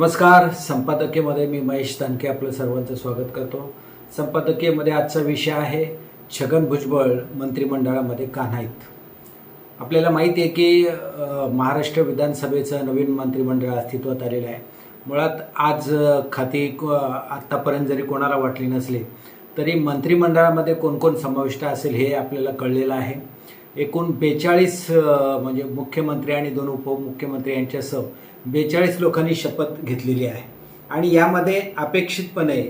नमस्कार. संपादकीयमध्ये मी महेश तानके आपलं सर्वांचं स्वागत करतो. संपादकीयमध्ये आजचा विषय आहे छगन भुजबळ मंत्रिमंडळामध्ये का नाहीत? आपल्याला माहिती आहे की महाराष्ट्र विधानसभेचं नवीन मंत्रिमंडळ अस्तित्वात आलेलं आहे. मुळात आज खाती आत्तापर्यंत जरी कोणाला वाटली नसली तरी मंत्रिमंडळामध्ये कोण कोण समाविष्ट असेल हे आपल्याला कळलेलं आहे. एकूण बेचाळीस म्हणजे मुख्यमंत्री आणि दोन उपमुख्यमंत्री यांच्यासह बेचाळीस लोकांनी शपथ घेतलेली आहे. आणि यामध्ये अपेक्षितपणे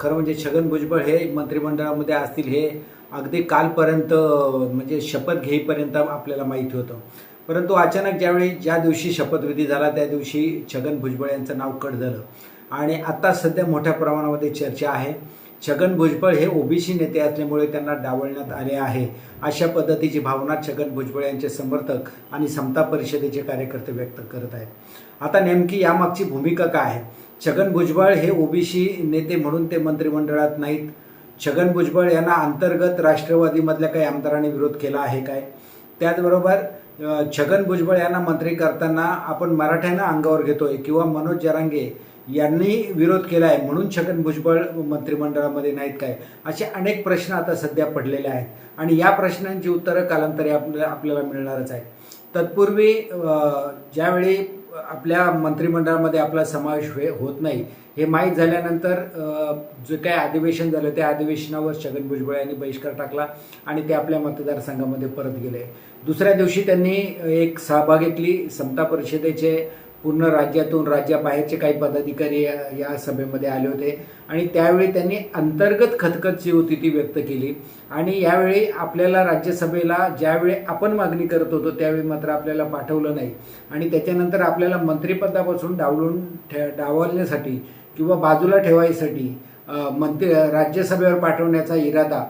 खरं म्हणजे छगन भुजबळ हे मंत्रिमंडळामध्ये असतील हे अगदी कालपर्यंत म्हणजे शपथ घेईपर्यंत आपल्याला माहिती होतं. परंतु अचानक ज्यावेळी ज्या दिवशी शपथविधी झाला त्या दिवशी छगन भुजबळ यांचं नाव कट झालं. आणि आत्ता सध्या मोठ्या प्रमाणामध्ये चर्चा आहे. छगन भुजबळ हे ओबीसी नेते असल्यामुळे त्यांना डावलण्यात आले आहे. अशा पद्धतीची भावना छगन भुजबळ यांचे समर्थक आणि समता परिषदेचे कार्यकर्ते व्यक्त करत आहेत. आता नेमकी यामागची भूमिका काय आहे? छगन भुजबळ हे ओबीसी नेते म्हणून ते मंत्रिमंडळात नाहीत. छगन भुजबळ यांना अंतर्गत राष्ट्रवादीमधल्या काही आमदारांनी विरोध केला आहे काय? त्याचबरोबर छगन भुजबळ यांना मंत्री करताना आपण मराठ्यांना अंगावर घेतोय किंवा मनोज जरांगे यांनी विरोध केला आहे म्हणून छगन भुजबळ मंत्रिमंडळामध्ये नाहीत काय? असे अनेक प्रश्न आता सध्या पडलेले आहेत. आणि या प्रश्नांची उत्तरं कालांतरी आपल्याला आपल्याला मिळणारच आहे तत्पूर्वी ज्यावेळी आपल्या मंत्रिमंडळामध्ये आपला समावेश होत नाही हे माहीत झाल्यानंतर जे काय अधिवेशन झालं त्या अधिवेशनावर छगन भुजबळ यांनी बहिष्कार टाकला आणि ते आपल्या मतदारसंघामध्ये परत गेले. दुसऱ्या दिवशी त्यांनी एक सहभागीतली घेतली समता परिषदेचे पूर्ण राज्यातून राज्याबाहेरचे काही पदाधिकारी या- या सभेमध्ये आले होते. आणि त्यावेळी त्यांनी अंतर्गत खतखत जी होती ती व्यक्त केली. आणि यावेळी आपल्याला राज्यसभेला ज्यावेळी आपण मागणी करत होतो त्यावेळी मात्र आपल्याला पाठवलं नाही. आणि त्याच्यानंतर आपल्याला मंत्रिपदापासून डावलून ठे डावलण्यासाठी किंवा बाजूला ठेवायसाठी मंत्री राज्यसभेवर पाठवण्याचा इरादा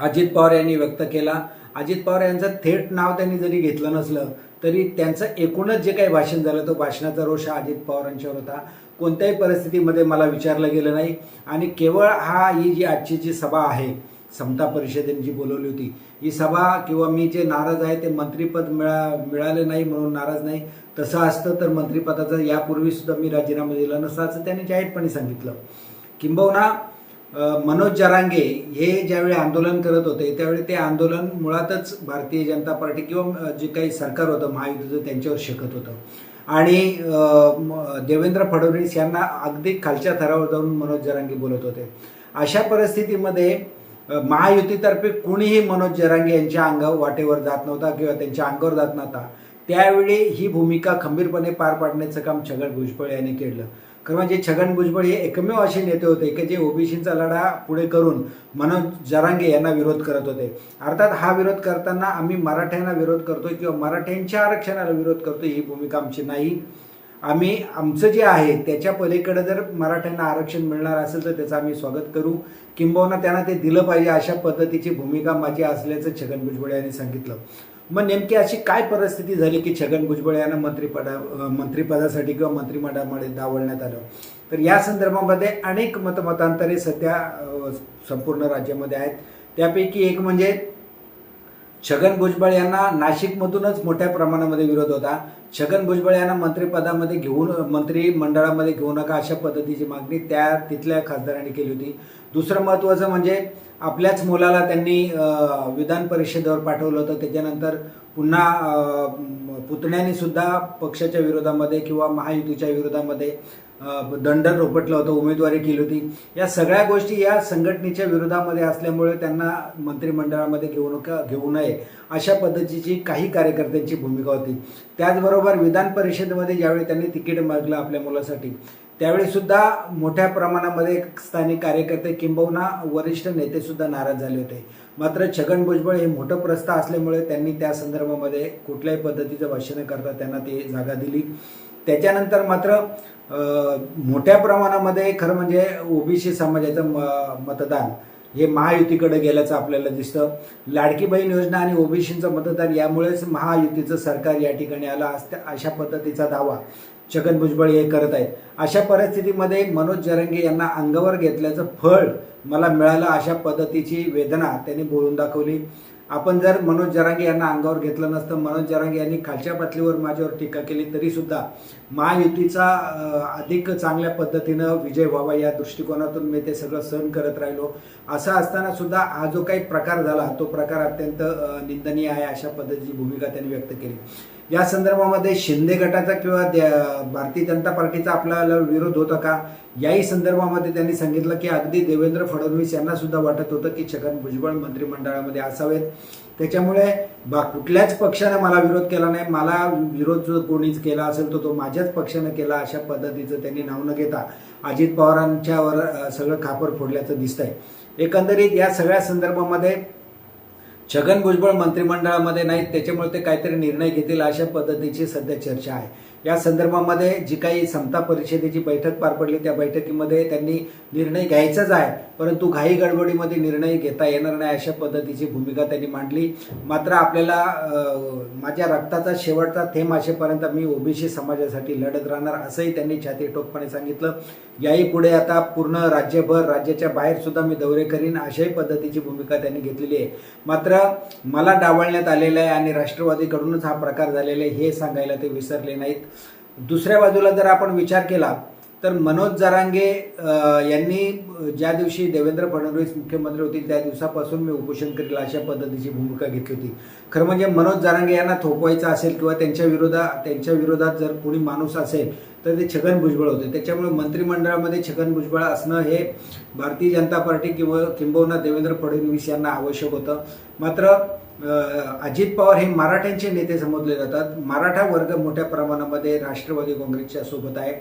अजित पवार यांनी व्यक्त केला. अजित पवार यांचं थेट नाव त्यांनी जरी घेतलं नसलं तरी त्यांचं एकूणच जे काही भाषण झालं तो भाषणाचा रोष हा अजित पवारांच्यावर होता. कोणत्याही परिस्थितीमध्ये मला विचारलं गेलं नाही. आणि केवळ हा ही जी आजची जी सभा आहे समता परिषदेने जी बोलवली होती ही सभा किंवा मी जे नाराज आहे ते मंत्रिपद मिळा मिळालं नाही म्हणून नाराज नाही. तसं असतं तर मंत्रिपदाचा यापूर्वी सुद्धा मी राजीनामा दिला नसता असं त्यांनी जाहीरपणे सांगितलं. किंबहुना मनोज जरांगे हे ज्यावेळी आंदोलन करत होते त्यावेळी ते आंदोलन मुळातच भारतीय जनता पार्टी किंवा जे काही सरकार होतं महायुतीचं त्यांच्यावर शकत होतं. आणि देवेंद्र फडणवीस यांना अगदी खालच्या थरावर जाऊन मनोज जरांगे बोलत होते. अशा परिस्थितीमध्ये महायुतीतर्फे कुणीही मनोज जरांगे यांच्या अंगावर वाटेवर जात नव्हता किंवा त्यांच्या अंगावर जात नव्हता. त्यावेळी ही भूमिका खंबीरपणे पार पाडण्याचं काम छगन भुजबळ यांनी केलं. कारण म्हणजे छगन भुजबळ हे एकमेव असे नेते होते की जे ओबीसीचा लढा पुढे करून मनोज जरांगे यांना विरोध करत होते. अर्थात हा विरोध करताना आम्ही मराठ्यांना विरोध करतो किंवा मराठ्यांच्या आरक्षणाला विरोध करतो ही भूमिका आमची नाही. आम्ही आमचं जे आहे त्याच्या पलीकडे जर मराठ्यांना आरक्षण मिळणार असेल तर त्याचं आम्ही स्वागत करू. किंबहुना त्यांना ते दिलं पाहिजे अशा पद्धतीची भूमिका माझी असल्याचं छगन भुजबळ यांनी सांगितलं. मग नेमकी अशी काय परिस्थिती झाली की छगन भुजबळ यांना मंत्रिपदा मंत्रिपदासाठी किंवा मंत्रिमंडळामध्ये डावलण्यात आलं? तर या संदर्भामध्ये अनेक मतमतांतरे सध्या संपूर्ण राज्यामध्ये आहेत. त्यापैकी एक म्हणजे छगन भुजबळ यांना नाशिकमधूनच मोठ्या प्रमाणामध्ये विरोध होता. छगन भुजबळ यांना मंत्रिपदामध्ये घेऊन मंत्रिमंडळामध्ये घेऊ नका अशा पद्धतीची मागणी त्या तिथल्या खासदारांनी केली होती. दुसरं महत्त्वाचं म्हणजे आपल्याच मुलाला त्यांनी विधान परिषदेवर पाठवलं होतं. त्याच्यानंतर पुन्हा पुतण्याने सुद्धा पक्षाच्या विरोधामध्ये किंवा महायुतीच्या विरोधामध्ये दंड रोपटलं होतं उमेदवारी केली होती. या सगळ्या गोष्टी या संघटनेच्या विरोधामध्ये असल्यामुळे त्यांना मंत्रिमंडळामध्ये घेऊ नका घेऊ नये अशा पद्धतीची काही कार्यकर्त्यांची भूमिका होती. त्याचबरोबर विधान परिषदेमध्ये ज्यावेळी त्यांनी तिकीट मागलं आपल्या मुलासाठी त्यावेळी सुद्धा मोठ्या प्रमाणामध्ये स्थानिक कार्यकर्ते किंबहुना वरिष्ठ नेते सुद्धा नाराज झाले होते. मात्र छगन भुजबळ हे मोठं प्रस्थ असल्यामुळे त्यांनी त्या संदर्भामध्ये कुठल्याही पद्धतीचं भाषण न करता त्यांना ती जागा दिली. त्याच्यानंतर मात्र मोठ्या प्रमाणामध्ये खरं म्हणजे ओबीसी समाजाचं म- मतदान हे महायुतीकडे गेल्याचं आपल्याला दिसतं. लाडकी बहीण योजना आणि ओबीसीचं मतदान यामुळेच महायुतीचं सरकार या ठिकाणी आलं. असतं अशा पद्धतीचा दावा छगन भुजबळ हे करत आहेत. अशा परिस्थितीमध्ये मनोज जरंगे यांना अंगावर घेतल्याचं फळ मला मिळालं अशा पद्धतीची वेदना त्यांनी बोलून दाखवली. आपण जर मनोज जरांगे यांना अंगावर घेतलं नसतं मनोज जरांगे यांनी खालच्या पातळीवर माझ्यावर टीका केली तरीसुद्धा महायुतीचा अधिक चांगल्या पद्धतीनं विजय व्हावा या दृष्टिकोनातून मी ते सगळं सहन करत राहिलो. असं असताना सुद्धा हा जो काही प्रकार झाला तो प्रकार अत्यंत निंदनीय आहे अशा पद्धतीची भूमिका त्यांनी व्यक्त केली. या संदर्भामध्ये शिंदे गटाचा किंवा द्या- भारतीय जनता पार्टीचा आपल्याला विरोध होता का? याही संदर्भामध्ये त्यांनी सांगितलं की अगदी देवेंद्र फडणवीस यांना सुद्धा वाटत होतं की छगन भुजबळ मंत्रिमंडळामध्ये असावेत. त्याच्यामुळे बा कुठल्याच पक्षानं मला विरोध केला नाही. मला विरोध जो कोणीच केला असेल तो तो माझ्याच पक्षानं केला अशा पद्धतीचं त्यांनी नाव न घेता अजित पवारांच्यावर सगळं खापर फोडल्याचं दिसतंय. एकंदरीत या सगळ्या संदर्भामध्ये छगन भुजबळ मंत्रिमंडळामध्ये नाहीत त्याच्यामुळे ते काहीतरी निर्णय घेतील अशा पद्धतीची सध्या चर्चा आहे. या संदर्भामध्ये जी काही समता परिषदेची बैठक पार पडली त्या बैठकीमध्ये त्यांनी निर्णय घ्यायचाच आहे. परंतु घाई गडबडीमध्ये निर्णय घेता येणार नाही अशा पद्धतीची भूमिका त्यांनी मांडली. मात्र आपल्याला माझ्या रक्ताचा शेवटचा थेंब असेपर्यंत मी ओबीसी समाजासाठी लढत राहणार असंही त्यांनी छातीटोपणे सांगितलं. याही पुढे आता पूर्ण राज्यभर राज्याच्या बाहेर सुद्धा मी दौरे करीन अशाही पद्धतीची भूमिका त्यांनी घेतलेली आहे. मात्र मला डावळण्यात आलेलं आहे आणि राष्ट्रवादीकडूनच हा प्रकार झालेला आहे हे सांगायला ते विसरले नाहीत. दुसऱ्या बाजूला जर आपण विचार केला तर मनोज जरांगे यांनी ज्या दिवशी देवेंद्र फडणवीस मुख्यमंत्री होतील त्या दिवसापासून मी उपोषण करेल अशा पद्धतीची भूमिका घेतली होती. खरं म्हणजे मनोज जरांगे यांना थोपवायचं असेल किंवा त्यांच्या विरोधात त्यांच्या विरोधात जर कोणी माणूस असेल तर ते छगन भुजबळ होते. त्याच्यामुळे मंत्रिमंडळामध्ये छगन भुजबळ असणं हे भारतीय जनता पार्टी किंवा किंबहुना देवेंद्र फडणवीस यांना आवश्यक होतं. मात्र अजित पवार हे मराठ्यांचे नेते समजले जातात. मराठा वर्ग मोठ्या प्रमाणामध्ये राष्ट्रवादी काँग्रेसच्या सोबत आहे.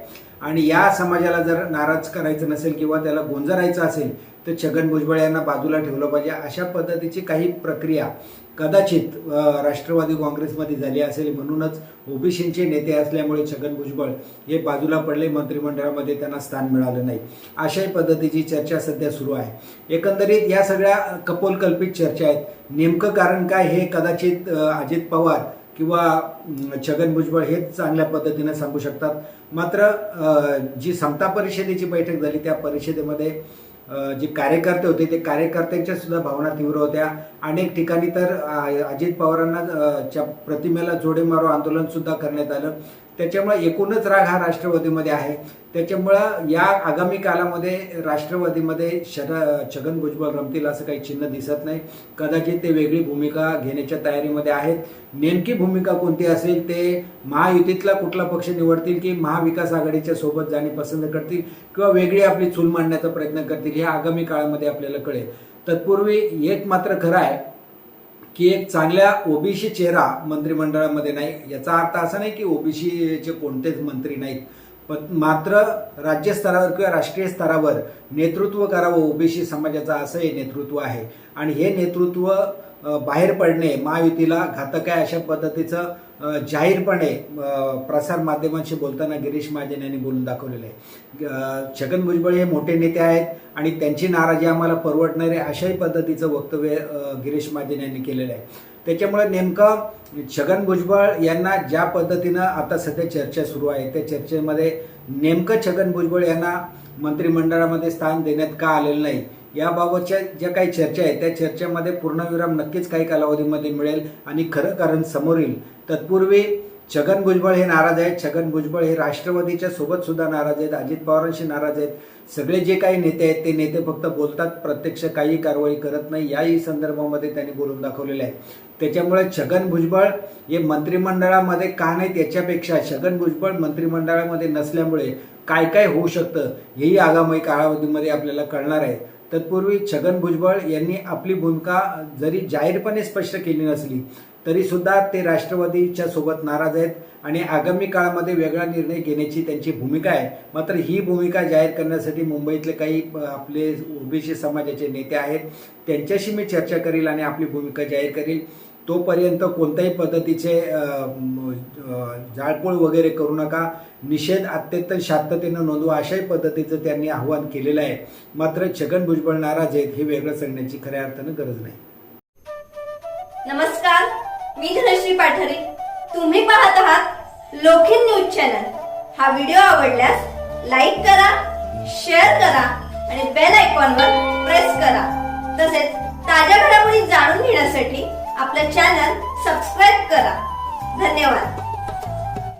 आणि या समाजाला जर नाराज करायचं नसेल किंवा त्याला गोंजरायचं असेल तर छगन भुजबळ यांना बाजूला ठेवलं पाहिजे. अशा पद्धतीची काही प्रक्रिया कदाचित राष्ट्रवादी काँग्रेसमध्ये झाली असेल. म्हणूनच ओबीसींचे नेते असल्यामुळे छगन भुजबळ हे बाजूला पडले. मंत्रिमंडळामध्ये त्यांना स्थान मिळालं नाही. अशाही पद्धतीची चर्चा सध्या सुरू आहे. एकंदरीत या सगळ्या कपोलकल्पित चर्चा आहेत. नेमकं कारण काय हे कदाचित अजित पवार किंवा छगन भुजबळ हेच चांगल्या पद्धतीने सांगू शकतात. मात्र जी समता परिषदेची बैठक झाली त्या परिषदेमध्ये जे कार्यकर्ते होते ते कार्यकर्त्यांच्या सुद्धा भावना तीव्र होत्या. अनेक ठिकाणी तर अजित पवारांना च्या प्रतिमेला जोडे मारो आंदोलन सुद्धा करण्यात आलं. त्याच्यामुळे एकूणच राग हा राष्ट्रवादीमध्ये आहे. त्याच्यामुळं या आगामी कालामध्ये राष्ट्रवादीमध्ये शर छगन भुजबळ रमतील असं काही चिन्ह दिसत नाही. कदाचित ते वेगळी भूमिका घेण्याच्या तयारीमध्ये आहेत. नेमकी भूमिका कोणती असेल ते महायुतीतला कुठला पक्ष निवडतील की महाविकास आघाडीच्या सोबत जाणे पसंत करतील किंवा वेगळी आपली चूल मांडण्याचा प्रयत्न करतील हे आगामी काळामध्ये आपल्याला कळेल. तत्पूर्वी एक मात्र खरं आहे की एक चांगल्या ओबीसी चेहरा मंत्रिमंडळामध्ये नाही. याचा अर्थ असा नाही की ओबीसीचे कोणतेच मंत्री नाहीत. मात्र राज्यस्तरावर किंवा राष्ट्रीय स्तरावर नेतृत्व करावं ओबीसी समाजाचं असं हे नेतृत्व आहे. आणि हे नेतृत्व बाहेर पडणे महायुतीला घातक आहे अशा पद्धतीचं जाहीरपणे प्रसार माध्यमांशी बोलताना गिरीश महाजन यांनी बोलून दाखवलेलं आहे. छगन भुजबळ हे मोठे नेते आहेत आणि त्यांची नाराजी आम्हाला परवडणारे अशाही पद्धतीचं वक्तव्य गिरीश महाजन यांनी केलेलं आहे. त्याच्यामुळे नेमकं छगन भुजबळ यांना ज्या पद्धतीनं आता सध्या चर्चा सुरू आहे त्या चर्चेमध्ये नेमकं छगन भुजबळ यांना मंत्रिमंडळामध्ये स्थान देण्यात का आलेलं नाही याबाबतच्या ज्या काही चर्चा आहेत त्या चर्चेमध्ये पूर्णविराम नक्कीच काही कालावधीमध्ये मिळेल आणि खरं कारण समोर येईल. तत्पूर्वी छगन भुजबळ हे नाराज आहेत छगन भुजबळ हे राष्ट्रवादीच्या सोबत सुद्धा नाराज आहेत अजित पवारांशी नाराज आहेत. सगळे जे काही नेते आहेत ते नेते फक्त बोलतात प्रत्यक्ष काही कारवाई करत नाही. याही संदर्भामध्ये त्यांनी बोलून दाखवलेलं आहे. त्याच्यामुळे छगन भुजबळ हे मंत्रिमंडळामध्ये का नाही त्याच्यापेक्षा छगन भुजबळ मंत्रिमंडळामध्ये नसल्यामुळे काय काय होऊ शकतं हेही आगामी कालावधीमध्ये आपल्याला कळणार आहे. तत्पूर्वी छगन भुजबळ यांनी आपली भूमिका जरी जाहीरपणे स्पष्ट केली नसली तरी सुद्धा ते राष्ट्रवादीच्या सोबत नाराज आहेत आणि आगामी काळामध्ये वेगळा निर्णय घेण्याची त्यांची भूमिका आहे. मात्र ही भूमिका जाहीर करण्यासाठी मुंबईतले काही आपले ओबीसी समाजाचे नेते आहेत त्यांच्याशी मी चर्चा करील आणि आपली भूमिका जाहीर करील. तोपर्यंत कोणत्याही पद्धतीचे जाळपोळ वगैरे करू नका. निषेध अत्यंत शांततेनं नोंदवा अशाही पद्धतीचं त्यांनी आवाहन केलेलं आहे. मात्र छगन भुजबळ नाराज आहेत हे वेगळं सांगण्याची खऱ्या अर्थानं गरज नाही. नमस्कार मी धनश्री पाठारे. तुम्ही पाहत आहात लोखिन न्यूज चॅनल. हा व्हिडिओ आवडल्यास लाईक करा शेअर करा आणि बेल आयकॉनवर प्रेस करा. तसेच ताज्या घडामोडी जाणून घेण्यासाठी आपलं चॅनल सबस्क्राईब करा. धन्यवाद.